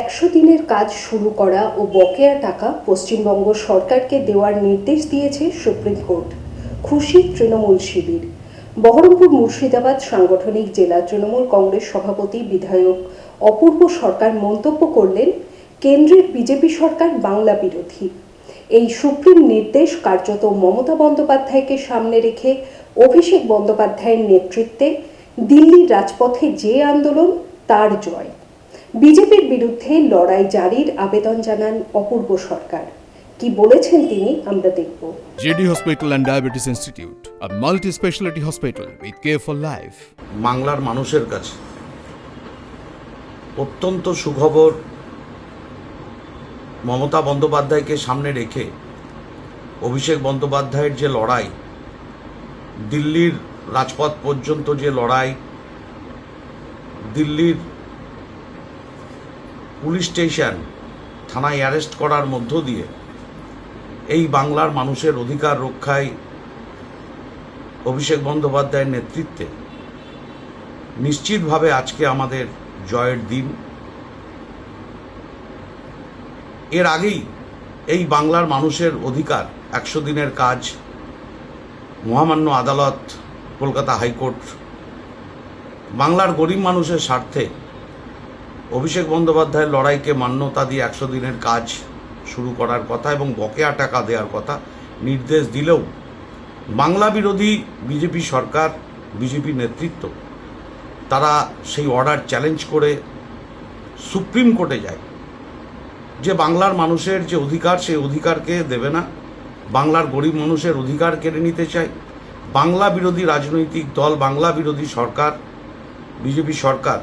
একশো দিনের কাজ শুরু করা ও বকেয়া টাকা পশ্চিমবঙ্গ সরকারকে দেওয়ার নির্দেশ দিয়েছে সুপ্রিম কোর্ট। খুশি তৃণমূল শিবির। বহরমপুর মুর্শিদাবাদ সাংগঠনিক জেলা তৃণমূল কংগ্রেস সভাপতি বিধায়ক অপূর্ব সরকার মন্তব্য করলেন, কেন্দ্রের বিজেপি সরকার বাংলা বিরোধী। এই সুপ্রিম নির্দেশ কার্যত মমতা বন্দ্যোপাধ্যায়কে সামনে রেখে অভিষেক বন্দ্যোপাধ্যায়ের নেতৃত্বে দিল্লির রাজপথে যে আন্দোলন, তার জয়। বিজেপির বিরুদ্ধে লড়াই জারির আবেদন জানান অপূর্ব সরকার কি বলেছেন তিনি আমরা দেখব JD Hospital and Diabetes Institute, a multi specialty hospital with care for life. বাংলার মানুষের কাছে অত্যন্ত সুখবর মমতা বন্দ্যোপাধ্যায়কে সামনে রেখে অভিষেক বন্দ্যোপাধ্যায়ের যে লড়াই দিল্লির রাজপথ পর্যন্ত যে লড়াই দিল্লির পুলিশ স্টেশন থানায় অ্যারেস্ট করার মধ্য দিয়ে এই বাংলার মানুষের অধিকার রক্ষায় অভিষেক বন্দ্যোপাধ্যায়ের নেতৃত্বে নিশ্চিতভাবে আজকে আমাদের জয়ের দিন। এর আগেই এই বাংলার মানুষের অধিকার একশো দিনের কাজ, মহামান্য আদালত, কলকাতা হাইকোর্ট, বাংলার গরিব মানুষের স্বার্থে অভিষেক বন্দ্যোপাধ্যায়ের লড়াইকে মান্যতা দিয়ে একশো দিনের কাজ শুরু করার কথা এবং বকেয়া টাকা দেওয়ার কথা নির্দেশ দিলেও বাংলা বিরোধী বিজেপি সরকার, বিজেপি নেতৃত্ব, তারা সেই অর্ডার চ্যালেঞ্জ করে সুপ্রিম কোর্টে যায়। যে বাংলার মানুষের যে অধিকার, সেই অধিকারকে দেবে না। বাংলার গরিব মানুষের অধিকার কেড়ে নিতে চায়। বাংলা বিরোধী রাজনৈতিক দল, বাংলা বিরোধী সরকার, বিজেপি সরকার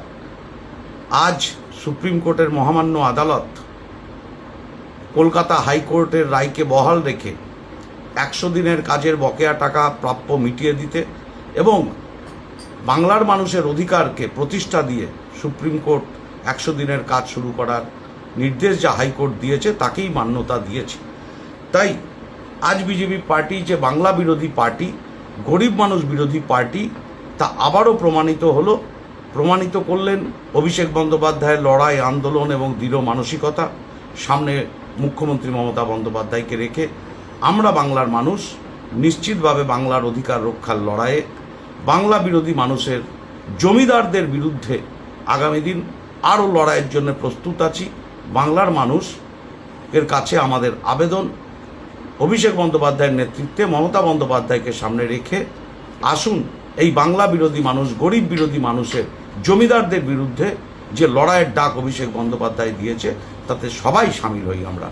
আজ সুপ্রিম কোর্টের মহামান্য আদালত কলকাতা হাইকোর্টের রায়কে বহাল রেখে একশো দিনের কাজের বকেয়া টাকা প্রাপ্য মিটিয়ে দিতে এবং বাংলার মানুষের অধিকারকে প্রতিষ্ঠা দিয়ে সুপ্রিম কোর্ট একশো দিনের কাজ শুরু করার নির্দেশ যা হাইকোর্ট দিয়েছে, তাকেই মান্যতা দিয়েছে। তাই আজ বিজেপি পার্টি যে বাংলা বিরোধী পার্টি, গরিব মানুষ বিরোধী পার্টি, তা আবারও প্রমাণিত হলো প্রমাণিত করলেন অভিষেক বন্দ্যোপাধ্যায়ের লড়াই, আন্দোলন এবং দৃঢ় মানসিকতা। সামনে মুখ্যমন্ত্রী মমতা বন্দ্যোপাধ্যায়কে রেখে আমরা বাংলার মানুষ, নিশ্চিতভাবে বাংলার অধিকার রক্ষার লড়াইয়ে বাংলা বিরোধী মানুষের জমিদারদের বিরুদ্ধে আগামী দিন আরও লড়াইয়ের জন্য প্রস্তুত আছি। বাংলার মানুষ এর কাছে আমাদের আবেদন। অভিষেক বন্দ্যোপাধ্যায়ের নেতৃত্বে মমতা বন্দ্যোপাধ্যায়কে সামনে রেখে আসুন। এই বাংলা বিরোধী মানুষ, গরিব বিরোধী মানুষের জমিদারদের বিরুদ্ধে যে লড়াইয়ের ডাক অভিষেক বন্দ্যোপাধ্যায় দিয়েছে তাতে সবাই সামিল হই আমরা।